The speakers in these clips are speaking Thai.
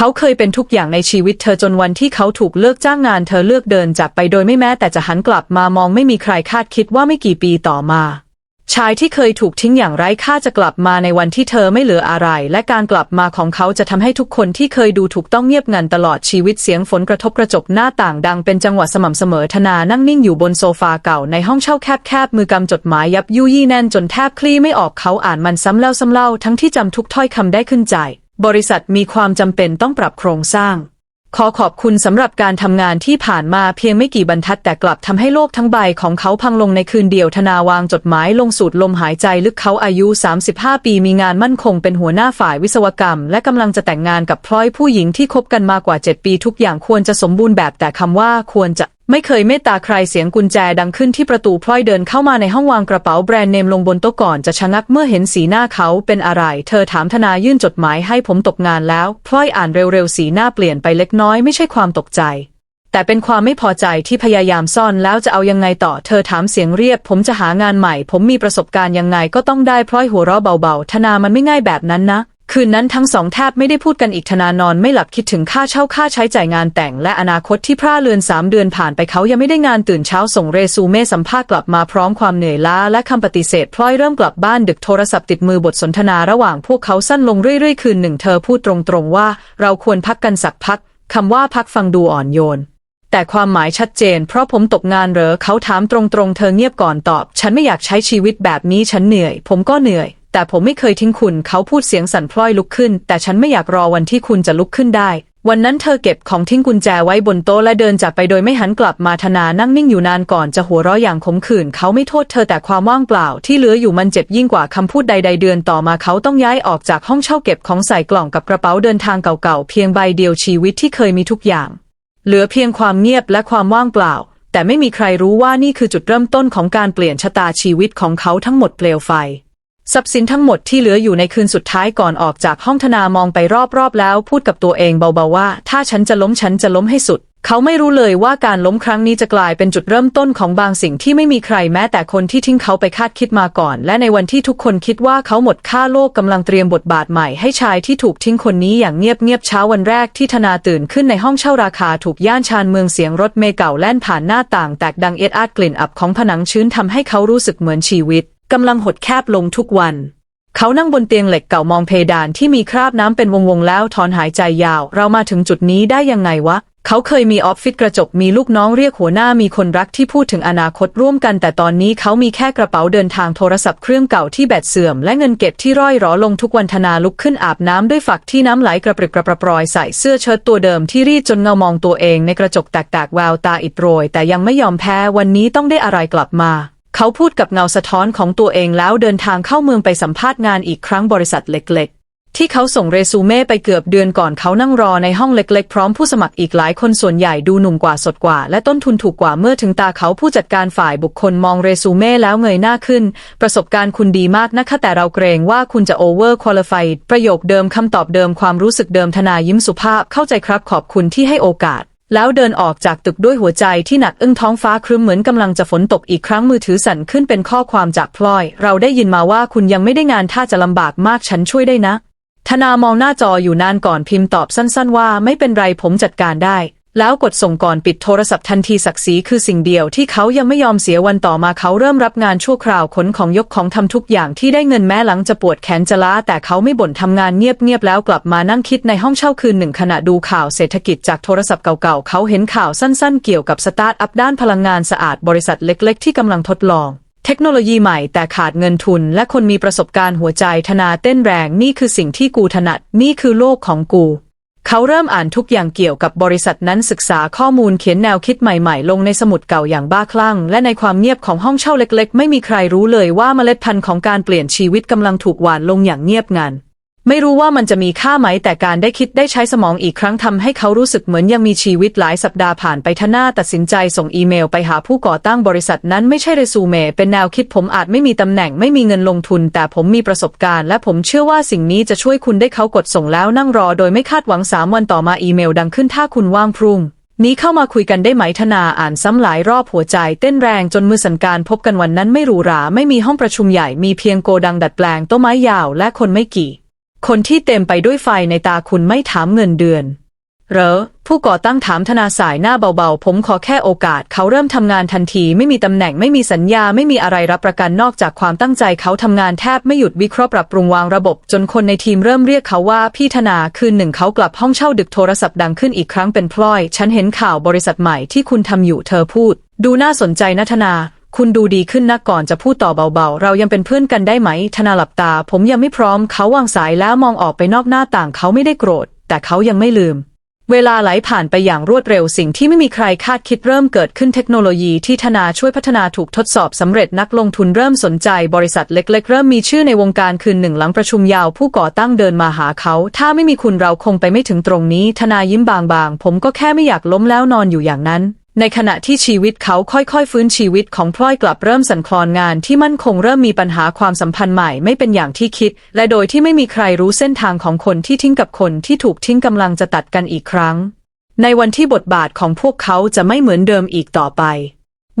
เขาเคยเป็นทุกอย่างในชีวิตเธอจนวันที่เขาถูกเลิกจ้างงานเธอเลือกเดินจากไปโดยไม่แม้แต่จะหันกลับมามองไม่มีใครคาดคิดว่าไม่กี่ปีต่อมาชายที่เคยถูกทิ้งอย่างไร้ค่าจะกลับมาในวันที่เธอไม่เหลืออะไร และการกลับมาของเขาจะทำให้ทุกคนที่เคยดูถูกต้องเงียบงันตลอดชีวิตเสียงฝนกระทบกระจกหน้าต่างดังเป็นจังหวะสม่ำเสมอธนานั่งนิ่งอยู่บนโซฟาเก่าในห้องเช่าแคบๆ มือกำจดหมายยับยุยี่แน่นจนแทบคลี่ไม่ออกเขาอ่านมันซ้ำแล้วซ้ำเล่าทั้งที่จำทุกถ้อยคำได้ขึ้นใจ บริษัทมีความจำเป็นต้องปรับโครงสร้าง ขอขอบคุณสำหรับการทำงานที่ผ่านมาเพียงไม่กี่บรรทัดแต่กลับทำให้โลกทั้งใบของเขาพังลงในคืนเดียวธนาวางจดหมายลงสูดลมหายใจลึกเขาอายุ 35 ปีมีงานมั่นคงเป็นหัวหน้าฝ่ายวิศวกรรม และกำลังจะแต่งงานกับพลอยผู้หญิงที่คบกันมากว่า 7 ปีทุกอย่างควรจะสมบูรณ์แบบแต่คำว่าควรจะ ไม่เคยเมตตาใครเสียงกุญแจดังขึ้นที่ประตูพลอยเดินเข้ามาในห้องวางกระเป๋าแบรนด์เนมลงบนโต๊ะก่อนจะชะงักเมื่อเห็นสีหน้าเขาเป็นอะไร เธอถามธนายื่นจดหมายให้ผมตกงานแล้วพลอยอ่านเร็วๆสีหน้าเปลี่ยนไปเล็กน้อยไม่ใช่ความตกใจ แต่เป็นความไม่พอใจที่พยายามซ่อนแล้วจะเอายังไงต่อ เธอถามเสียงเรียบ ผมจะหางานใหม่ ผมมีประสบการณ์ยังไงก็ต้องได้พลอยหัวเราะเบาๆธนามันไม่ง่ายแบบนั้นนะ คืนนั้นทั้งสองแทบไม่ได้พูดกันอีกธนานอนไม่หลับคิดถึงค่าเช่าค่าใช้จ่ายงานแต่ง และอนาคตที่พร่าเลือนสามเดือนผ่านไปเขายังไม่ได้งานตื่นเช้าส่งเรซูเม่สัมภาษณ์กลับมาพร้อมความเหนื่อยล้าและคำปฏิเสธพลอยเริ่มกลับบ้านดึกโทรศัพท์ติดมือบทสนทนาระหว่างพวกเขาสั้นลงเรื่อยๆ คืนหนึ่งเธอพูดตรงๆว่า เราควรพักกันสักพักคำว่าพักฟังดูอ่อนโยนแต่ความหมายชัดเจน เพราะผมตกงานเหรอเขาถามตรงๆ เธอเงียบก่อนตอบ ฉันไม่อยากใช้ชีวิตแบบนี้ฉันเหนื่อย ผมก็เหนื่อย แต่ผมไม่เคยทิ้งคุณ เขาพูดเสียงสั่นพลอยลุกขึ้น แต่ฉันไม่อยากรอวันที่คุณจะลุกขึ้นได้ วันนั้นเธอเก็บของทิ้งกุญแจไว้บนโต๊ะและเดินจากไปโดยไม่หันกลับมาธนานั่งนิ่งอยู่นานก่อนจะหัวเราะอย่างขมขื่นเขาไม่โทษเธอแต่ความว่างเปล่า ที่เหลืออยู่มันเจ็บยิ่งกว่าคำพูดใด ๆ เดือนต่อมาเขาต้องย้ายออกจากห้องเช่าเก็บของใส่กล่องกับกระเป๋าเดินทางเก่าๆเพียงใบเดียวชีวิตที่เคยมีทุกอย่าง เหลือเพียงความเงียบและความว่างเปล่า แต่ไม่มีใครรู้ว่านี่คือจุดเริ่มต้นของการเปลี่ยนชะตาชีวิตของเขาทั้งหมดเปลวไฟ ทรัพย์สินทั้งหมดที่เหลืออยู่ในคืนสุดท้ายก่อนออกจากห้องธนามองไปรอบๆแล้ว พูดกับตัวเองเบาๆว่า ถ้าฉันจะล้มฉันจะล้มให้สุด เขาไม่รู้เลยว่าการล้มครั้งนี้จะกลายเป็นจุดเริ่มต้นของบางสิ่งที่ไม่มีใครแม้แต่คนที่ทิ้งเขาไปคาดคิดมาก่อน และในวันที่ทุกคนคิดว่าเขาหมดค่าโลกกำลังเตรียมบทบาทใหม่ให้ชายที่ถูกทิ้งคนนี้อย่างเงียบๆเช้าวันแรกที่ธนาตื่นขึ้นในห้องเช่าราคาถูกย่านชานเมืองเสียงรถเมล์เก่าแล่นผ่านหน้าต่างแตกดังเอ็ดอาดกลิ่นอับของผนังชื้นทำให้เขารู้สึกเหมือนชีวิต กำลังหดแคบลงทุกวัน เขานั่งบนเตียงเหล็กเก่ามองเพดานที่มีคราบน้ำเป็นวงๆแล้วถอนหายใจยาว เรามาถึงจุดนี้ได้ยังไงวะ เขาเคยมีออฟฟิศกระจกมีลูกน้องเรียกหัวหน้ามีคนรักที่พูดถึงอนาคตร่วมกัน แต่ตอนนี้เขามีแค่กระเป๋าเดินทางโทรศัพท์เครื่องเก่าที่แบตเสื่อม และเงินเก็บที่ร่อยหรอลงทุกวันธนาลุกขึ้นอาบน้ำด้วยฝักที่น้ำไหลกระปริกกระปรอยใส่เสื้อเชิ้ตตัวเดิมที่รีดจนเงามองตัวเองในกระจกแตกๆแววตาอิดโรย แต่ยังไม่ยอมแพ้วันนี้ต้องได้อะไรกลับมา เขาพูดกับเงาสะท้อนของตัวเองแล้วเดินทางเข้าเมืองไปสัมภาษณ์งานอีกครั้งบริษัทเล็ก ๆ ที่เขาส่งเรซูเม่ไปเกือบเดือนก่อนเขานั่งรอในห้องเล็ก ๆ พร้อมผู้สมัครอีกหลายคนส่วนใหญ่ดูหนุ่มกว่าสดกว่า และต้นทุนถูกกว่าเมื่อถึงตาเขาผู้จัดการฝ่ายบุคคลมองเรซูเม่แล้วเงยหน้าขึ้น ประสบการณ์คุณดีมากนะคะแต่เราเกรงว่าคุณจะโอเวอร์ควอลิฟายประโยคเดิมคำตอบเดิมความรู้สึกเดิมธนายิ้มสุภาพเข้าใจครับขอบคุณที่ให้โอกาส แล้วเดินออกจากตึกด้วยหัวใจที่หนักอึ้งท้องฟ้าครึ้มเหมือนกำลังจะฝนตกอีกครั้งมือถือสั่นขึ้นเป็นข้อความจากพลอย เราได้ยินมาว่าคุณยังไม่ได้งานถ้าจะลำบากมากฉันช่วยได้นะ ธนามองหน้าจออยู่นานก่อนพิมพ์ตอบสั้นๆว่าไม่เป็นไรผมจัดการได้ แล้วกดส่งก่อนปิดโทรศัพท์ทันทีศักดิ์ศรีคือสิ่งเดียวที่เขายังไม่ยอมเสียวันต่อมาเขาเริ่มรับงานชั่วคราวขนของยกของทำทุกอย่างที่ได้เงินแม้หลังจะปวดแขนจะล้าแต่เขาไม่บ่นทำงานเงียบๆแล้วกลับมานั่งคิดในห้องเช่าคืนหนึ่งขณะดูข่าวเศรษฐกิจจากโทรศัพท์เก่าๆเขาเห็นข่าวสั้นๆ เกี่ยวกับสตาร์ทอัพด้านพลังงานสะอาดบริษัทเล็ก ๆ ที่กำลังทดลองเทคโนโลยีใหม่แต่ขาดเงินทุนและคนมีประสบการณ์หัวใจธนาเต้นแรงนี่คือสิ่งที่กูถนัดนี่คือโลกของกู เขาเริ่มอ่านทุกอย่างเกี่ยวกับบริษัทนั้นศึกษาข้อมูลเขียนแนวคิดใหม่ๆ ลงในสมุดเก่าอย่างบ้าคลั่ง และในความเงียบของห้องเช่าเล็กๆ ไม่มีใครรู้เลยว่าเมล็ดพันธุ์ของการเปลี่ยนชีวิตกำลังถูกหว่านลงอย่างเงียบงัน ไม่รู้ว่ามันจะมีค่าไหมแต่การได้คิดได้ใช้สมองอีกครั้งทำให้เขารู้สึกเหมือนยังมีชีวิตหลายสัปดาห์ผ่านไปทน่าตัดสินใจส่งอีเมลไปหาผู้ก่อตั้งบริษัทนั้นไม่ใช่เรซูเม่เป็นแนวคิดผมอาจไม่มีตำแหน่งไม่มีเงินลงทุน แต่ผมมีประสบการณ์ และผมเชื่อว่าสิ่งนี้จะช่วยคุณได้เขากดส่งแล้วนั่งรอ โดยไม่คาดหวังสามวันต่อมาอีเมลดังขึ้นถ้าคุณว่างพรุ่งนี้เข้ามาคุยกันได้ไหมธนาอ่านซ้ำหลายรอบหัวใจเต้นแรงจนมือสันการพบกันวันนั้นไม่หรูหรา ไม่มีห้องประชุมใหญ่มีเพียงโกดังดัดแปลงต้นไม้ยาวและคนไม่กี่ คนที่เต็มไปด้วยไฟในตาคุณไม่ถามเงินเดือนเหรอผู้ก่อตั้งถามธนาสายหน้าเบาๆ ผมขอแค่โอกาส เขาเริ่มทำงานทันที ไม่มีตำแหน่งไม่มีสัญญาไม่มีอะไรรับประกันนอกจากความตั้งใจเขาทำงานแทบไม่หยุดวิเคราะห์ปรับปรุงวางระบบ จนคนในทีมเริ่มเรียกเขาว่าพี่ธนาคืนหนึ่งเขากลับห้องเช่าดึกโทรศัพท์ดังขึ้นอีกครั้งเป็นพลอย ฉันเห็นข่าวบริษัทใหม่ที่คุณทำอยู่เธอพูด ดูน่าสนใจนะธนา คุณดูดีขึ้นนะก่อนจะพูดต่อเบาๆ เรายังเป็นเพื่อนกันได้ไหม ธนาหลับตา ผมยังไม่พร้อม เขาวางสายแล้วมองออกไปนอกหน้าต่างเขาไม่ได้โกรธ แต่เขายังไม่ลืม เวลาไหลผ่านไปอย่างรวดเร็วสิ่งที่ไม่มีใครคาดคิดเริ่มเกิดขึ้นเทคโนโลยีที่ธนาช่วยพัฒนาถูกทดสอบสำเร็จนักลงทุนเริ่มสนใจบริษัทเล็ก ๆ เริ่มมีชื่อในวงการคืนหนึ่งหลังประชุมยาวผู้ก่อตั้งเดินมาหาเขา ถ้าไม่มีคุณเราคงไปไม่ถึงตรงนี้ ธนายิ้มบางๆ ผมก็แค่ไม่อยากล้มแล้วนอนอยู่อย่างนั้น ในขณะที่ชีวิตเขาค่อยๆ ฟื้นชีวิตของพลอยกลับเริ่มสั่นคลอนงานที่มั่นคงเริ่มมีปัญหาความสัมพันธ์ใหม่ไม่เป็นอย่างที่คิด และโดยที่ไม่มีใครรู้เส้นทางของคนที่ทิ้งกับคนที่ถูกทิ้งกำลังจะตัดกันอีกครั้ง ในวันที่บทบาทของพวกเขาจะไม่เหมือนเดิมอีกต่อไป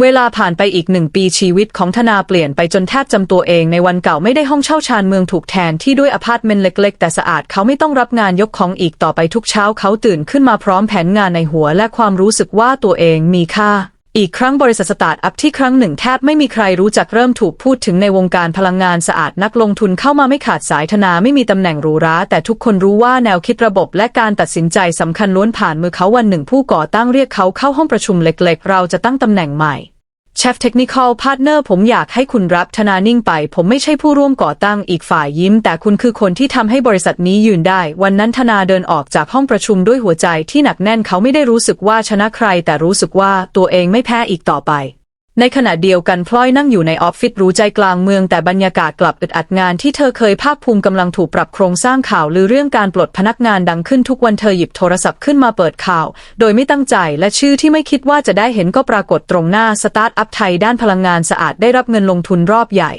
เวลาผ่านไปอีกหนึ่งปีชีวิตของธนาเปลี่ยนไปจนแทบจำตัวเองในวันเก่าไม่ได้ห้องเช่าชานเมืองถูกแทนที่ด้วยอพาร์ตเมนต์เล็กๆ แต่สะอาดเขาไม่ต้องรับงานยกของอีกต่อไปทุกเช้าเขาตื่นขึ้นมาพร้อมแผนงานในหัวและความรู้สึกว่าตัวเองมีค่า อีกครั้งบริษัทสตาร์ทอัพที่ครั้งหนึ่งแทบไม่มีใครรู้จักเริ่มถูกพูดถึงในวงการพลังงานสะอาดนักลงทุนเข้ามาไม่ขาดสายธนาไม่มีตำแหน่งหรูหราแต่ทุกคนรู้ว่าแนวคิดระบบและการตัดสินใจสำคัญล้วนผ่านมือเขาวันหนึ่งผู้ก่อตั้งเรียกเขาเข้าห้องประชุมเล็ก ๆ เราจะตั้งตำแหน่งใหม่ เชฟเทคนิคอลพาร์ทเนอร์ผมอยากให้คุณรับธนานิ่งไป ผมไม่ใช่ผู้ร่วมก่อตั้งอีกฝ่ายยิ้ม แต่คุณคือคนที่ทำให้บริษัทนี้ยืนได้ วันนั้นธนาเดินออกจากห้องประชุมด้วยหัวใจที่หนักแน่นเขาไม่ได้รู้สึกว่าชนะใคร แต่รู้สึกว่าตัวเองไม่แพ้อีกต่อไป ในขณะเดียวกันพลอยนั่งอยู่ในออฟฟิศรู้ใจกลางเมืองแต่บรรยากาศกลับอึดอัดงานที่เธอเคยภาคภูมิกำลังถูกปรับโครงสร้างข่าวหรือเรื่องการปลดพนักงานดังขึ้นทุกวันเธอหยิบโทรศัพท์ขึ้นมาเปิดข่าว โดยไม่ตั้งใจและชื่อที่ไม่คิดว่าจะได้เห็นก็ปรากฏตรงหน้าสตาร์ทอัพไทยด้านพลังงานสะอาดได้รับเงินลงทุนรอบใหญ่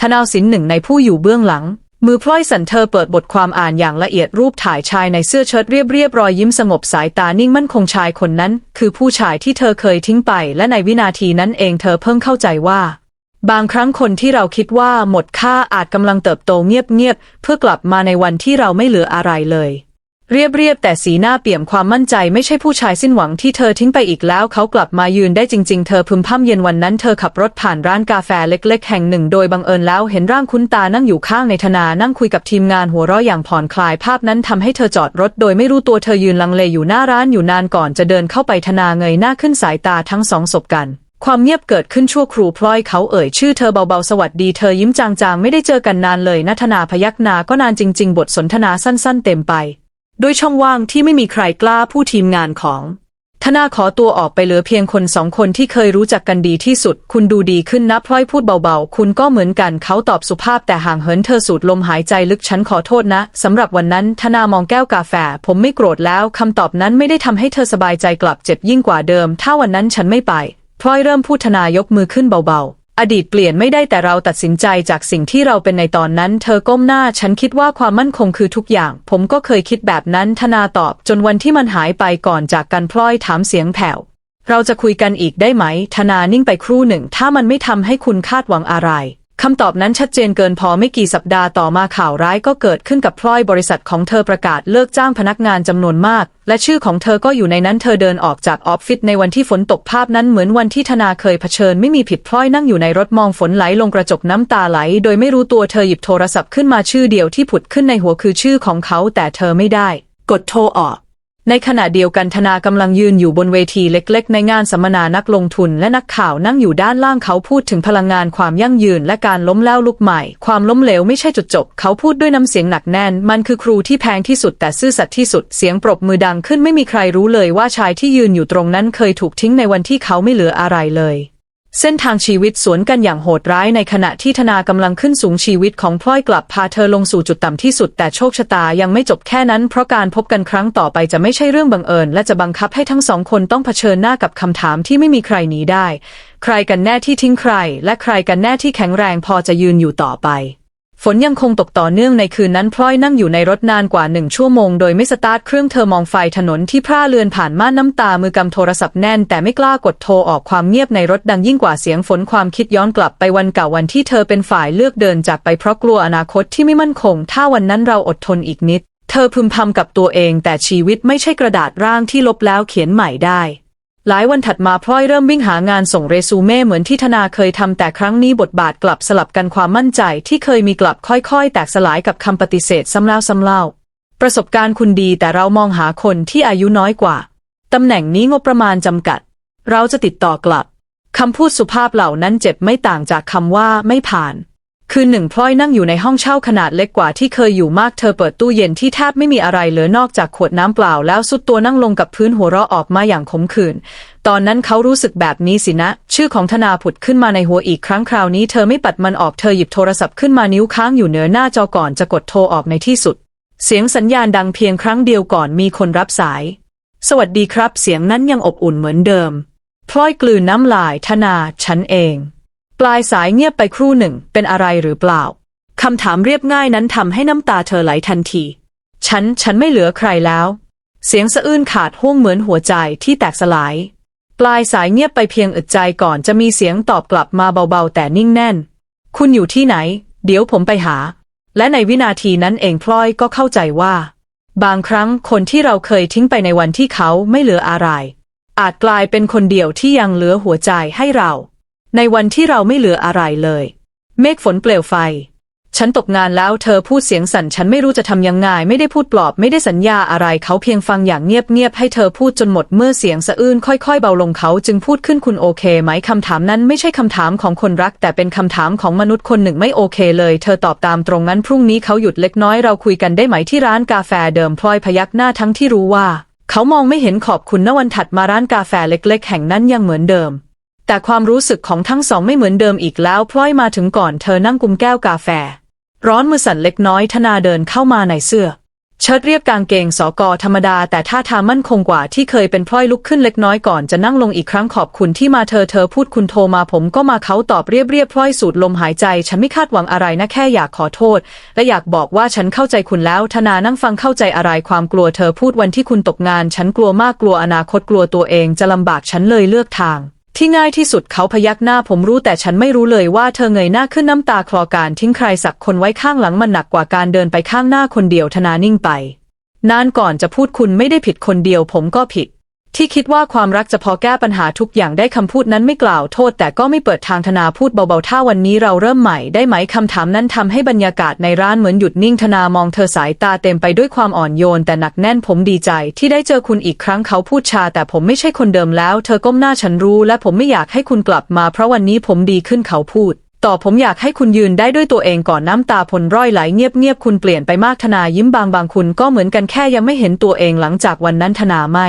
ธนาวสินหนึ่งในผู้อยู่เบื้องหลัง มือพลอยสันเธอเปิดบทความอ่านอย่างละเอียดรูปถ่ายชายในเสื้อเชิ้ตเรียบเรียบรอยยิ้มสงบสายตานิ่งมั่นคงชายคนนั้น คือผู้ชายที่เธอเคยทิ้งไป และในวินาทีนั้นเองเธอเพิ่งเข้าใจว่า บางครั้งคนที่เราคิดว่าหมดค่าอาจกำลังเติบโตเงียบๆเพื่อกลับมาในวันที่เราไม่เหลืออะไรเลย เรียบเรียบแต่สีหน้าเปี่ยมความมั่นใจไม่ใช่ผู้ชายสิ้นหวังที่เธอทิ้งไปอีกแล้ว เขากลับมายืนได้จริง ๆ เธอพึมพำเย็นวันนั้นเธอขับรถผ่านร้านกาแฟเล็ก ๆ แห่งหนึ่ง โดยบังเอิญแล้วเห็นร่างคุ้นตานั่งอยู่ข้างในธนานั่งคุยกับทีมงานหัวเราะอย่างผ่อนคลายภาพนั้นทำให้เธอจอดรถโดยไม่รู้ตัวเธอยืนลังเลอยู่หน้าร้านอยู่นานก่อนจะเดินเข้าไปธนาเงยหน้าขึ้นสายตาทั้งสองสบกันความเงียบเกิดขึ้นชั่วครู่พลอยเขาเอ่ยชื่อเธอเบาๆ สวัสดีเธอยิ้มจางๆ ไม่ได้เจอกันนานเลยนัทนาพยักหน้าก็นานจริง ๆ บทสนทนาสั้น ๆ เต็มไป ด้วยช่องว่างที่ไม่มีใครกล้าผู้ทีมงานของ ธนาขอตัวออกไปเหลือเพียงคนสองคนที่เคยรู้จักกันดีที่สุด คุณดูดีขึ้นนะพลอยพูดเบาๆ คุณก็เหมือนกันเขาตอบสุภาพแต่ห่างเหินเธอสูดลมหายใจลึกฉันขอโทษนะสำหรับวันนั้นธนามองแก้วกาแฟ ผมไม่โกรธแล้วคำตอบนั้นไม่ได้ทำให้เธอสบายใจกลับเจ็บยิ่งกว่าเดิม ถ้าวันนั้นฉันไม่ไปพลอยเริ่มพูดธนายกมือขึ้นเบาๆ อดีตเปลี่ยนไม่ได้แต่เราตัดสินใจจากสิ่งที่เราเป็นในตอนนั้น เธอก้มหน้าฉันคิดว่าความมั่นคงคือทุกอย่าง ผมก็เคยคิดแบบนั้นธนาตอบ จนวันที่มันหายไปก่อนจากกันพลอยถามเสียงแผ่ว เราจะคุยกันอีกได้ไหม ธนานิ่งไปครู่หนึ่ง ถ้ามันไม่ทำให้คุณคาดหวังอะไร คำตอบนั้นชัดเจนเกินพอไม่กี่สัปดาห์ต่อมาข่าวร้ายก็เกิดขึ้นกับพลอยบริษัทของเธอประกาศเลิกจ้างพนักงานจำนวนมาก และชื่อของเธอก็อยู่ในนั้นเธอเดินออกจากออฟฟิศในวันที่ฝนตกภาพนั้นเหมือนวันที่ธนาเคยเผชิญไม่มีผิดพลอยนั่งอยู่ในรถมองฝนไหลลงกระจกน้ำตาไหล โดยไม่รู้ตัวเธอหยิบโทรศัพท์ขึ้นมาชื่อเดียวที่ผุดขึ้นในหัวคือชื่อของเขาแต่เธอไม่ได้ กดโทรออก ในขณะเดียวกันธนากำลังยืนอยู่บนเวทีเล็ก ๆ ในงานสัมมนานักลงทุนและนักข่าวนั่งอยู่ด้านล่างเขาพูดถึงพลังงานความยั่งยืนและการล้มแล้วลุกใหม่ ความล้มเหลวไม่ใช่จุดจบ เขาพูดด้วยน้ำเสียงหนักแน่น มันคือครูที่แพงที่สุดแต่ซื่อสัตย์ที่สุดเสียงปรบมือดังขึ้นไม่มีใครรู้เลยว่าชายที่ยืนอยู่ตรงนั้นเคยถูกทิ้งในวันที่เขาไม่เหลืออะไรเลย เส้นทางชีวิตสวนกันอย่างโหดร้ายในขณะที่ธนากำลังขึ้นสูงชีวิตของพลอยกลับพาเธอลงสู่จุดต่ำที่สุด แต่โชคชะตายังไม่จบแค่นั้น เพราะการพบกันครั้งต่อไปจะไม่ใช่เรื่องบังเอิญ และจะบังคับให้ทั้งสองคนต้องเผชิญหน้ากับคำถามที่ไม่มีใครหนีได้ ใครกันแน่ที่ทิ้งใคร และใครกันแน่ที่แข็งแรงพอจะยืนอยู่ต่อไป ฝนยังคงตกต่อเนื่องในคืนนั้นพลอยนั่งอยู่ในรถนานกว่าหนึ่งชั่วโมงโดยไม่สตาร์ทเครื่องเธอมองไฟถนนที่พร่าเลือนผ่านม่านน้ำตามือกำโทรศัพท์แน่น แต่ไม่กล้ากดโทรออกความเงียบในรถดังยิ่งกว่าเสียงฝนความคิดย้อนกลับไปวันเก่าวันที่เธอเป็นฝ่ายเลือกเดินจากไปเพราะกลัวอนาคตที่ไม่มั่นคง ถ้าวันนั้นเราอดทนอีกนิด เธอพึมพำกับตัวเองแต่ชีวิตไม่ใช่กระดาษร่างที่ลบแล้วเขียนใหม่ได้ หลายวันถัดมาพลอยเริ่มวิ่งหางานส่งเรซูเม่เหมือนที่ธนาเคยทำแต่ครั้งนี้บทบาทกลับสลับกันความมั่นใจที่เคยมีกลับค่อยๆ แตกสลายกับคำปฏิเสธซ้ำแล้วซ้ำเล่า ประสบการณ์คุณดีแต่เรามองหาคนที่อายุน้อยกว่าตำแหน่งนี้งบประมาณจำกัด เราจะติดต่อกลับคำพูดสุภาพเหล่านั้นเจ็บไม่ต่างจากคำว่าไม่ผ่าน คืนหนึ่งพลอยนั่งอยู่ในห้องเช่าขนาดเล็กกว่าที่เคยอยู่มากเธอเปิดตู้เย็นที่แทบไม่มีอะไรเหลือนอกจากขวดน้ำเปล่า แล้วสุดตัวนั่งลงกับพื้นหัวเราะออกมาอย่างขมขื่นตอนนั้นเขารู้สึกแบบนี้สินะ ชื่อของธนาผุดขึ้นมาในหัวอีกครั้งคราวนี้เธอไม่ปัดมันออกเธอหยิบโทรศัพท์ขึ้นมานิ้วค้างอยู่เหนือหน้าจอก่อนจะกดโทรออกในที่สุด เสียงสัญญาณดังเพียงครั้งเดียวก่อนมีคนรับสาย สวัสดีครับ เสียงนั้นยังอบอุ่นเหมือนเดิมพลอยกลืนน้ำลายธนาฉันเอง ปลายสายเงียบไปครู่หนึ่ง เป็นอะไรหรือเปล่า คำถามเรียบง่ายนั้นทำให้น้ำตาเธอไหลทันที ฉัน ฉันไม่เหลือใครแล้ว เสียงสะอื้นขาดห้วงเหมือนหัวใจที่แตกสลาย ปลายสายเงียบไปเพียงอึดใจก่อนจะมีเสียงตอบกลับมาเบาๆ แต่นิ่งแน่น คุณอยู่ที่ไหน เดี๋ยวผมไปหา และในวินาทีนั้นเองพลอยก็เข้าใจว่า บางครั้งคนที่เราเคยทิ้งไปในวันที่เขาไม่เหลืออะไร อาจกลายเป็นคนเดียวที่ยังเหลือหัวใจให้เรา ในวันที่เราไม่เหลืออะไรเลย เมฆฝนเปลวไฟ ฉันตกงานแล้วเธอพูดเสียงสั่นฉันไม่รู้จะทำยังไง ไม่ได้พูดปลอบไม่ได้สัญญาอะไรเขาเพียงฟังอย่างเงียบๆให้เธอพูดจนหมดเมื่อเสียงสะอื้นค่อยๆ เบาลงเขาจึงพูดขึ้นคุณโอเคไหมคำถามนั้นไม่ใช่คำถามของคนรัก แต่เป็นคำถามของมนุษย์คนหนึ่งไม่โอเคเลย เธอตอบตามตรงนั้นพรุ่งนี้เขาหยุดเล็กน้อยเราคุยกันได้ไหมที่ร้านกาแฟเดิมพลอยพยักหน้าทั้งที่รู้ว่า เขามองไม่เห็นขอบคุณนวันถัดมาร้านกาแฟเล็ก ๆ แห่งนั้นยังเหมือนเดิม แต่ความรู้สึกของทั้งสองไม่เหมือนเดิมอีกแล้วพลอยมาถึงก่อนเธอนั่งกุมแก้วกาแฟ ร้อนมือสั่นเล็กน้อยธนาเดินเข้ามาในเสื้อ เชิ้ตเรียบกางเกงสอกอธรรมดา แต่ท่าทางมั่นคงกว่าที่เคยเป็นพลอยลุกขึ้นเล็กน้อยก่อนจะนั่งลงอีกครั้งขอบคุณที่มาเธอเธอพูดคุณโทรมาผมก็มาเขาตอบเรียบเรียบพลอยสูดลมหายใจ ฉันไม่คาดหวังอะไรนะแค่อยากขอโทษ และอยากบอกว่าฉันเข้าใจคุณแล้วธนานั่งฟังเข้าใจอะไรความกลัวเธอพูดวันที่คุณตกงาน ฉันกลัวมากกลัวอนาคตกลัวตัวเองจะลำบากฉันเลยเลือกทาง ที่ง่ายที่สุดเขาพยักหน้าผมรู้แต่ฉันไม่รู้เลยว่าเธอเงยหน้าขึ้นน้ำตาคลอการทิ้งใครสักคนไว้ข้างหลังมันหนักกว่าการเดินไปข้างหน้าคนเดียวธนานิ่งไป นานก่อนจะพูดคุณไม่ได้ผิดคนเดียวผมก็ผิด ที่คิดว่าความรักจะพอแก้ปัญหาทุกอย่างได้คำพูดนั้นไม่กล่าวโทษ แต่ก็ไม่เปิดทางธนาพูดเบาๆ ถ้าวันนี้เราเริ่มใหม่ได้ไหมคำถามนั้นทำให้บรรยากาศในร้านเหมือนหยุดนิ่งธนามองเธอสายตาเต็มไปด้วยความอ่อนโยน แต่หนักแน่นผมดีใจ ที่ได้เจอคุณอีกครั้งเขาพูดชา แต่ผมไม่ใช่คนเดิมแล้ว เธอก้มหน้าฉันรู้ และผมไม่อยากให้คุณกลับมา เพราะวันนี้ผมดีขึ้นเขาพูดต่อผมอยากให้คุณยืนได้ด้วยตัวเองก่อนน้ำตาพลร่อยไหลเงียบๆคุณเปลี่ยนไปมากธนายิ้มบางบางคุณก็เหมือนกันแค่ยังไม่เห็นตัวเองหลังจากวันนั้นธนาไม่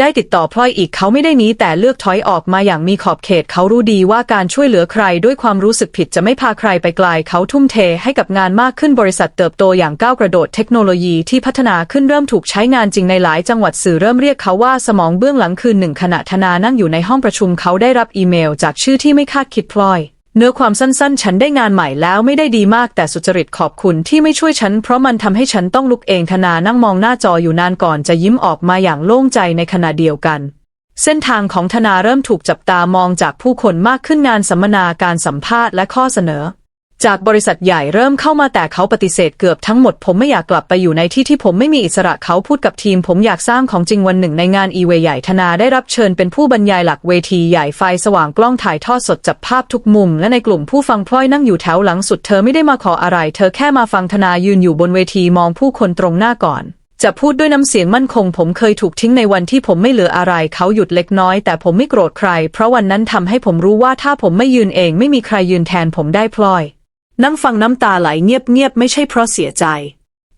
ได้ติดต่อพลอยอีกเขาไม่ได้หนีแต่เลือกถอยออกมาอย่างมีขอบเขตเขารู้ดีว่าการช่วยเหลือใครด้วยความรู้สึกผิดจะไม่พาใครไปไกลเขาทุ่มเทให้กับงานมากขึ้นบริษัทเติบโตอย่างก้าวกระโดดเทคโนโลยีที่พัฒนาขึ้นเริ่มถูกใช้งานจริงในหลายจังหวัดสื่อเริ่มเรียกเขาว่าสมองเบื้องหลังคืนหนึ่งขณะธนานั่งอยู่ในห้องประชุมเขาได้รับอีเมล จากชื่อที่ไม่คาดคิดพลอย เนื้อความสั้นๆ ฉันได้งานใหม่แล้วไม่ได้ดีมากแต่สุจริตขอบคุณที่ไม่ช่วยฉัน เพราะมันทำให้ฉันต้องลุกเองธนานั่งมองหน้าจออยู่นานก่อนจะยิ้มออกมาอย่างโล่งใจในขณะเดียวกัน เส้นทางของธนาเริ่มถูกจับตามองจากผู้คนมากขึ้นงานสัมมนาการสัมภาษณ์และข้อเสนอ จากบริษัทใหญ่เริ่มเข้ามาแต่เขาปฏิเสธเกือบทั้งหมด ผมไม่อยากกลับไปอยู่ในที่ที่ผมไม่มีอิสระเขาพูดกับทีม ผมอยากสร้างของจริงวันหนึ่งในงานอีเวใหญ่ธนาได้รับเชิญเป็นผู้บรรยายหลักเวทีใหญ่ไฟสว่างกล้องถ่ายทอดสดจับภาพทุกมุม และในกลุ่มผู้ฟังพลอยนั่งอยู่แถวหลังสุดเธอไม่ได้มาขออะไร เธอแค่มาฟังธนายืนอยู่บนเวทีมองผู้คนตรงหน้าก่อนจะพูดด้วยน้ำเสียงมั่นคง ผมเคยถูกทิ้งในวันที่ผมไม่เหลืออะไรเขาหยุดเล็กน้อย แต่ผมไม่โกรธใคร เพราะวันนั้นทำให้ผมรู้ว่าถ้าผมไม่ยืนเองไม่มีใครยืนแทนผมได้พลอย นั่งฟังน้ำตาไหลเงียบๆไม่ใช่เพราะเสียใจ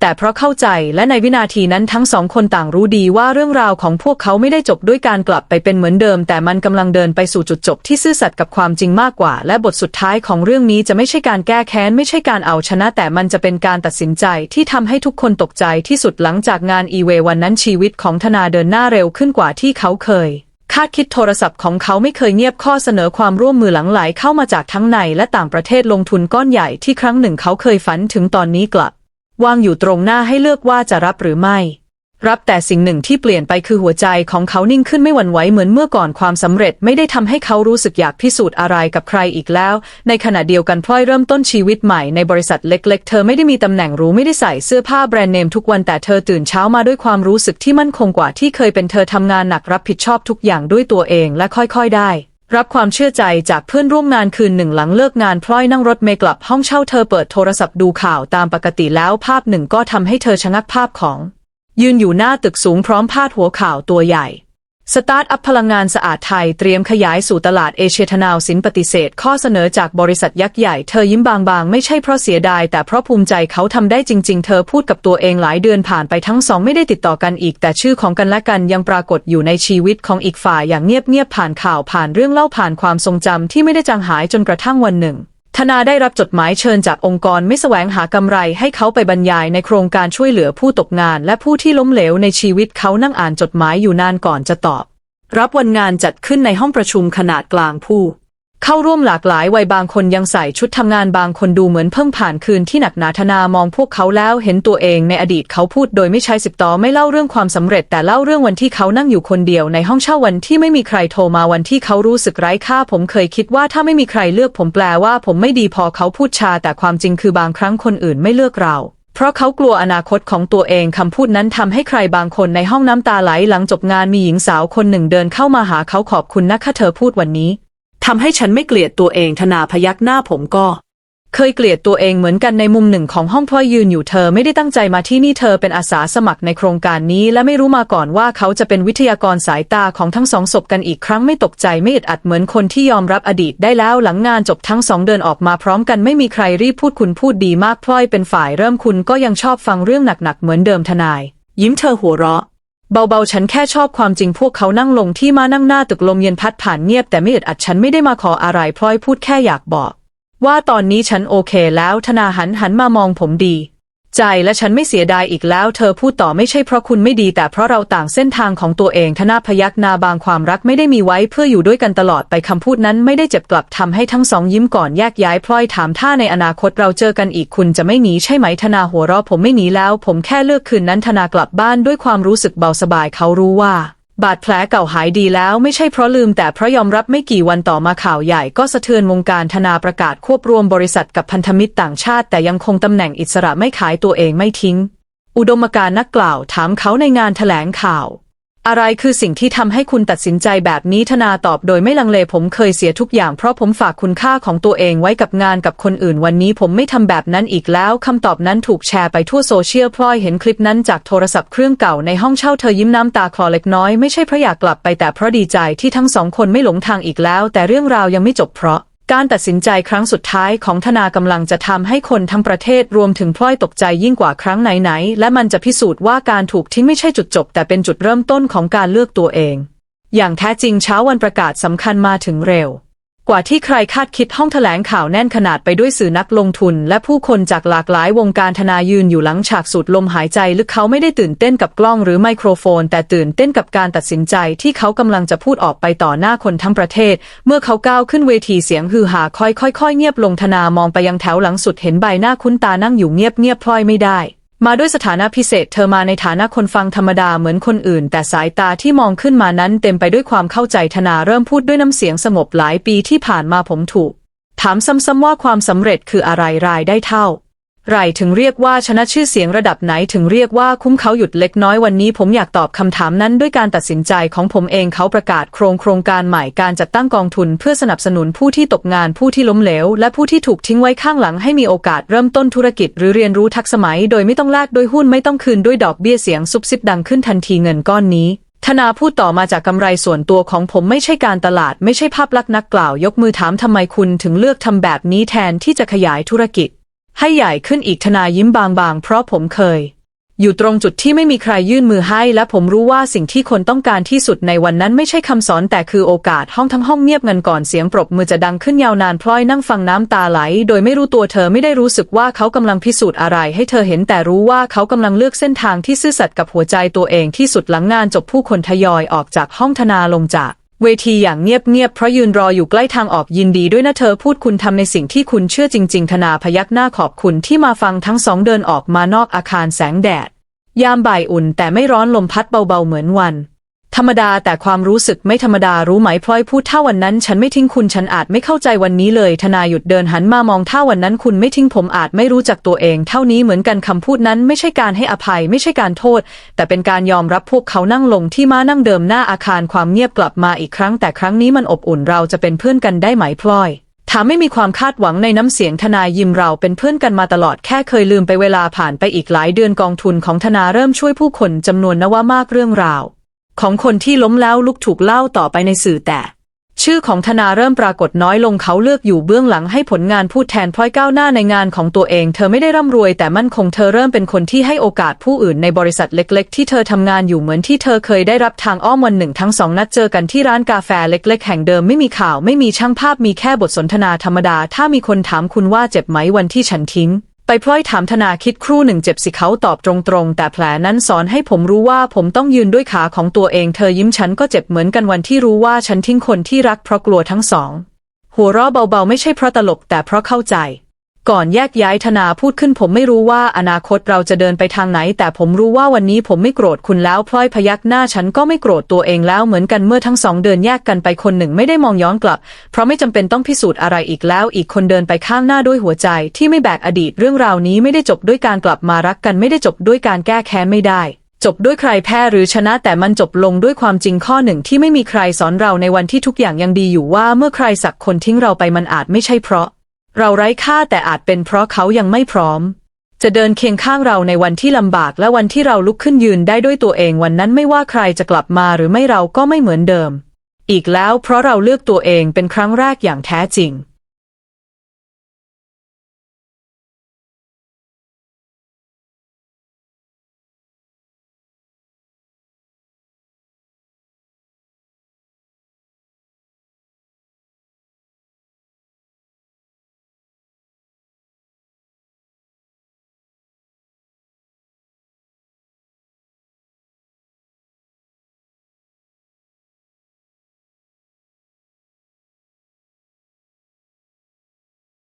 แต่เพราะเข้าใจและในวินาทีนั้นทั้งสองคนต่างรู้ดีว่าเรื่องราวของพวกเขาไม่ได้จบด้วยการกลับไปเป็นเหมือนเดิม แต่มันกำลังเดินไปสู่จุดจบที่ซื่อสัตย์กับความจริงมากกว่า และบทสุดท้ายของเรื่องนี้จะไม่ใช่การแก้แค้น ไม่ใช่การเอาชนะ แต่มันจะเป็นการตัดสินใจที่ทำให้ทุกคนตกใจที่สุดหลังจากงานอีเววันนั้นชีวิตของธนาเดินหน้าเร็วขึ้นกว่าที่เขาเคย คาดคิดโทรศัพท์ของเขาไม่เคยเงียบข้อเสนอความร่วมมือหลังไหลเข้ามาจากทั้งในและต่างประเทศลงทุนก้อนใหญ่ที่ครั้งหนึ่งเขาเคยฝันถึงตอนนี้กลับ วางอยู่ตรงหน้าให้เลือกว่าจะรับหรือไม่ รับแต่สิ่งหนึ่งที่เปลี่ยนไปคือหัวใจของเขานิ่งขึ้นไม่หวั่นไหวเหมือนเมื่อก่อนความสำเร็จไม่ได้ทำให้เขารู้สึกอยากพิสูจน์อะไรกับใครอีกแล้ว ในขณะเดียวกันพลอยเริ่มต้นชีวิตใหม่ในบริษัทเล็ก ๆ เธอไม่ได้มีตำแหน่งหรู้ไม่ได้ใส่เสื้อผ้าแบรนด์เนมทุกวันแต่เธอตื่นเช้ามาด้วยความรู้สึกที่มั่นคงกว่าที่เคยเป็นเธอทำงานหนักรับผิดชอบทุกอย่างด้วยตัวเองและค่อยๆได้รับความเชื่อใจจากเพื่อนร่วมงานคืนหนึ่งหลังเลิกงานพลอยนั่งรถเมล์กลับห้องเช่าเธอเปิดโทรศัพท์ดูข่าวตามปกติแล้วภาพหนึ่งก็ทำให้เธอชะงักภาพของ ยืนอยู่หน้าตึกสูงพร้อมพาดหัวข่าวตัวใหญ่ สตาร์ทอัพพลังงานสะอาดไทยเตรียมขยายสู่ตลาดเอเชียธนาวสินปฏิเสธ ข้อเสนอจากบริษัทยักษ์ใหญ่เธอยิ้มบางๆ ไม่ใช่เพราะเสียดาย แต่เพราะภูมิใจเขาทำได้จริง ๆ เธอพูดกับตัวเองหลายเดือนผ่านไปทั้งสองไม่ได้ติดต่อกันอีก แต่ชื่อของกันและกันยังปรากฏอยู่ในชีวิตของอีกฝ่ายอย่างเงียบๆผ่านข่าวผ่านเรื่องเล่าผ่านความทรงจำที่ไม่ได้จางหายจนกระทั่งวันหนึ่ง ธนาได้รับจดหมายเชิญจากองค์กรไม่แสวงหากำไรให้เขาไปบรรยายในโครงการช่วยเหลือผู้ตกงานและผู้ที่ล้มเหลวในชีวิตเขานั่งอ่านจดหมายอยู่นานก่อนจะตอบ รับวันงานจัดขึ้นในห้องประชุมขนาดกลางผู้ เข้าร่วมหลากหลายวัยบางคนยังใส่ชุดทำงานบางคนดูเหมือนเพิ่งผ่านคืนที่หนักหนาธนามองพวกเขาแล้วเห็นตัวเองในอดีตเขาพูดโดยไม่ใช้สิบต่อไม่เล่าเรื่องความสำเร็จแต่เล่าเรื่องวันที่เขานั่งอยู่คนเดียวในห้องเช่าวันที่ไม่มีใครโทรมาวันที่เขารู้สึกไร้ค่าผมเคยคิดว่าถ้าไม่มีใครเลือกผมแปลว่าผมไม่ดีพอเขาพูดชาแต่ความจริงคือบางครั้งคนอื่นไม่เลือกเราเพราะเขากลัวอนาคตของตัวเองคำพูดนั้นทำให้ใครบางคนในห้องน้ำตาไหลหลังจบงานมีหญิงสาวคนหนึ่งเดินเข้ามาหาเขาขอบคุณนะคะเธอพูดวันนี้ ทำให้ฉันไม่เกลียดตัวเองธนาพยักหน้าผมก็ เคยเกลียดตัวเองเหมือนกันในมุมหนึ่งของห้องพลอยยืนอยู่เธอไม่ได้ตั้งใจมาที่นี่เธอเป็นอาสาสมัครในโครงการนี้และไม่รู้มาก่อนว่าเขาจะเป็นวิทยากรสายตาของทั้งสองศพกันอีกครั้งไม่ตกใจไม่อึดอัดเหมือนคนที่ยอมรับอดีตได้แล้วหลังงานจบทั้งสองเดินออกมาพร้อมกันไม่มีใครรีบพูดคุณพูดดีมากพลอยเป็นฝ่ายเริ่มคุณก็ยังชอบฟังเรื่องหนักๆเหมือนเดิมทนาย ยิ้มเธอหัวเราะ เบาๆ ฉันแค่ชอบความจริงพวกเขานั่งลงที่มานั่งหน้าตึกลมเย็นพัดผ่านเงียบแต่ไม่อึดอัดฉันไม่ได้มาขออะไรพลอยพูดแค่อยากบอก ว่าตอนนี้ฉันโอเคแล้วธนาหันหันมามองผมดี ใจและฉันไม่เสียดายอีกแล้ว เธอพูดต่อไม่ใช่เพราะคุณไม่ดี แต่เพราะเราต่างเส้นทางของตัวเองธนาพยักหนาบางความรักไม่ได้มีไว้เพื่ออยู่ด้วยกันตลอดไปคำพูดนั้นไม่ได้เจ็บกลับทำให้ทั้งสองยิ้มก่อนแยกย้ายพลอยถามถ้าในอนาคตเราเจอกันอีกคุณจะไม่หนีใช่ไหมธนาหัวเราะผมไม่หนีแล้ว ผมแค่เลือกคืนนั้นธนากลับบ้านด้วยความรู้สึกเบาสบายเขารู้ว่า บาดแผลเก่าหายดีแล้วไม่ใช่เพราะลืมแต่เพราะยอมรับไม่กี่วันต่อมาข่าวใหญ่ก็สะเทือนวงการธนาประกาศควบรวมบริษัทกับพันธมิตรต่างชาติ แต่ยังคงตำแหน่งอิสระไม่ขายตัวเองไม่ทิ้ง อุดมการณ์นักกล่าวถามเขาในงานแถลงข่าว อะไรคือสิ่งที่ทำให้คุณตัดสินใจแบบนี้ธนาตอบโดยไม่ลังเลผมเคยเสียทุกอย่างเพราะผมฝากคุณค่าของตัวเองไว้กับงานกับคนอื่นวันนี้ผมไม่ทำแบบนั้นอีกแล้วคำตอบนั้นถูกแชร์ไปทั่วโซเชียลพลอยเห็นคลิปนั้นจากโทรศัพท์เครื่องเก่าในห้องเช่าเธอยิ้มน้ำตาคลอเล็กน้อยไม่ใช่เพราะอยากกลับไปแต่เพราะดีใจที่ทั้งสองคนไม่หลงทางอีกแล้ว แต่เรื่องราวยังไม่จบเพราะ การตัดสินใจครั้งสุดท้ายของธนากำลังจะทำให้คนทั้งประเทศรวมถึงพลอยตกใจยิ่งกว่าครั้งไหนๆ และมันจะพิสูจน์ว่าการถูกทิ้งไม่ใช่จุดจบ แต่เป็นจุดเริ่มต้นของการเลือกตัวเอง อย่างแท้จริงเช้าวันประกาศสำคัญมาถึงเร็ว กว่าที่ใครคาดคิดห้องแถลงข่าวแน่นขนาดไปด้วยสื่อนักลงทุน และผู้คนจากหลากหลายวงการธนายืนอยู่หลังฉากสูดลมหายใจลึกเขาไม่ได้ตื่นเต้นกับกล้องหรือไมโครโฟน แต่ตื่นเต้นกับการตัดสินใจที่เขากำลังจะพูดออกไปต่อหน้าคนทั้งประเทศ เมื่อเขาก้าวขึ้นเวทีเสียงฮือหาค่อยๆเงียบลงธนามองไปยังแถวหลังสุดเห็นใบหน้าคุ้นตานั่งอยู่เงียบๆพลอยไม่ได้ มาด้วยสถานะพิเศษเธอมาในฐานะคนฟังธรรมดาเหมือนคนอื่น แต่สายตาที่มองขึ้นมานั้นเต็มไปด้วยความเข้าใจธนาเริ่มพูดด้วยน้ำเสียงสงบหลายปีที่ผ่านมาผมถูก ถามซ้ำๆว่าความสำเร็จคืออะไรรายได้เท่า ไรถึงเรียกว่าชนะชื่อเสียงระดับไหนถึงเรียกว่าคุ้มเขาหยุดเล็กน้อยวันนี้ผมอยากตอบคำถามนั้นด้วยการตัดสินใจของผมเองเขาประกาศโครงโครงการใหม่การจัดตั้งกองทุน เพื่อสนับสนุนผู้ที่ตกงานผู้ที่ล้มเหลว และผู้ที่ถูกทิ้งไว้ข้างหลังให้มีโอกาสเริ่มต้นธุรกิจ หรือเรียนรู้ทักษะสมัยโดยไม่ต้องแลกด้วยหุ้นไม่ต้องคืนด้วยดอกเบี้ยเสียงซุบซิบดังขึ้นทันทีเงินก้อนนี้ธนาพูดต่อมาจากกำไรส่วนตัวของผมไม่ใช่การตลาด ไม่ใช่ภาพลักษณ์นักกล่าว ยกมือถามทำไมคุณถึงเลือกทำแบบนี้แทนที่จะขยายธุรกิจ ให้ใหญ่ขึ้นอีกธนายิ้มบางๆ เพราะผมเคย อยู่ตรงจุดที่ไม่มีใครยื่นมือให้ และผมรู้ว่าสิ่งที่คนต้องการที่สุดในวันนั้นไม่ใช่คำสอนแต่คือโอกาสห้องทั้งห้องเงียบเงินก่อนเสียงปรบมือจะดังขึ้นยาวนานพลอยนั่งฟังน้ำตาไหล โดยไม่รู้ตัวเธอไม่ได้รู้สึกว่าเขากำลังพิสูจน์อะไร ให้เธอเห็นแต่รู้ว่าเขากำลังเลือกเส้นทางที่ซื่อสัตย์กับหัวใจตัวเองที่สุดหลังงานจบผู้คนทยอยออกจากห้องธนาลงจาก เวทีอย่างเงียบๆเพราะยืนรออยู่ใกล้ทางออกยินดีด้วยนะเธอพูดคุณทำในสิ่งที่คุณเชื่อจริง ๆ ธนาพยักหน้าขอบคุณที่มาฟังทั้งสองเดินออกมานอกอาคารแสงแดด ยามบ่ายอุ่นแต่ไม่ร้อนลมพัดเบาๆเหมือนวัน ธรรมดาแต่ความรู้สึกไม่ธรรมดารู้ไหมพลอยพูดถ้าวันนั้น ฉันไม่ทิ้งคุณฉันอาจไม่เข้าใจวันนี้เลยธนาหยุดเดินหันมามองถ้าวันนั้นคุณไม่ทิ้งผมอาจไม่รู้จักตัวเอง เท่านี้เหมือนกันคำพูดนั้นไม่ใช่การให้อภัยไม่ใช่การโทษ แต่เป็นการยอมรับพวกเขานั่งลงที่ม้านั่งเดิมหน้าอาคารความเงียบกลับมาอีกครั้ง แต่ครั้งนี้มันอบอุ่นเราจะเป็นเพื่อนกันได้ไหมพลอยถามไม่มีความคาดหวังในน้ำเสียงทนายยิมเราเป็นเพื่อนกันมาตลอดแค่เคยลืมไปเวลาผ่านไปอีกหลายเดือนกองทุนของธนาเริ่มช่วยผู้คนจำนวนนว่ามากเรื่องราว ของคนที่ล้มแล้วลุกถูกเล่าต่อไปในสื่อแต่ ชื่อของธนาเริ่มปรากฏน้อยลงเขาเลือกอยู่เบื้องหลังให้ผลงานพูดแทนพลอยก้าวหน้าในงานของตัวเอง เธอไม่ได้ร่ำรวยแต่มั่นคงเธอเริ่มเป็นคนที่ให้โอกาสผู้อื่นในบริษัทเล็ก ๆ ที่เธอทำงานอยู่เหมือนที่เธอเคยได้รับทางอ้อมวันหนึ่งทั้งสองนัดเจอกันที่ร้านกาแฟเล็ก ๆ แห่งเดิมไม่มีข่าวไม่มีช่างภาพมีแค่บทสนทนาธรรมดา ถ้ามีคนถามคุณว่าเจ็บไหมวันที่ฉันทิ้ง ไปพลอยถามธนาคิดครู่หนึ่งเจ็บสิเขาตอบตรงๆ แต่แผลนั้นสอนให้ผมรู้ว่าผมต้องยืนด้วยขาของตัวเอง เธอยิ้มฉันก็เจ็บเหมือนกันวันที่รู้ว่าฉันทิ้งคนที่รักเพราะกลัวทั้งสอง หัวเราะเบาๆ ไม่ใช่เพราะตลกแต่เพราะเข้าใจ ก่อนแยกย้ายธนาพูดขึ้นผมไม่รู้ว่าอนาคตเราจะเดินไปทางไหน แต่ผมรู้ว่าวันนี้ผมไม่โกรธคุณแล้วพลอยพยักหน้าฉันก็ไม่โกรธตัวเองแล้วเหมือนกันเมื่อทั้งสองเดินแยกกันไปคนหนึ่งไม่ได้มองย้อนกลับ เพราะไม่จำเป็นต้องพิสูจน์อะไรอีกแล้ว อีกคนเดินไปข้างหน้าด้วยหัวใจ ที่ไม่แบกอดีตเรื่องราวนี้ไม่ได้จบด้วยการกลับมารักกันไม่ได้จบด้วยการแก้แค้นไม่ได้จบด้วยใครแพ้หรือชนะแต่มันจบลงด้วยความจริงข้อหนึ่งที่ไม่มีใครสอนเราในวันที่ทุกอย่างยังดีอยู่ว่าเมื่อใครสักคนทิ้งเราไปมันอาจไม่ใช่เพราะ เราไร้ค่าแต่อาจเป็นเพราะเขายังไม่พร้อม จะเดินเคียงข้างเราในวันที่ลำบากและวันที่เราลุกขึ้นยืนได้ด้วยตัวเองวันนั้นไม่ว่าใครจะกลับมาหรือไม่เราก็ไม่เหมือนเดิม อีกแล้วเพราะเราเลือกตัวเองเป็นครั้งแรกอย่างแท้จริง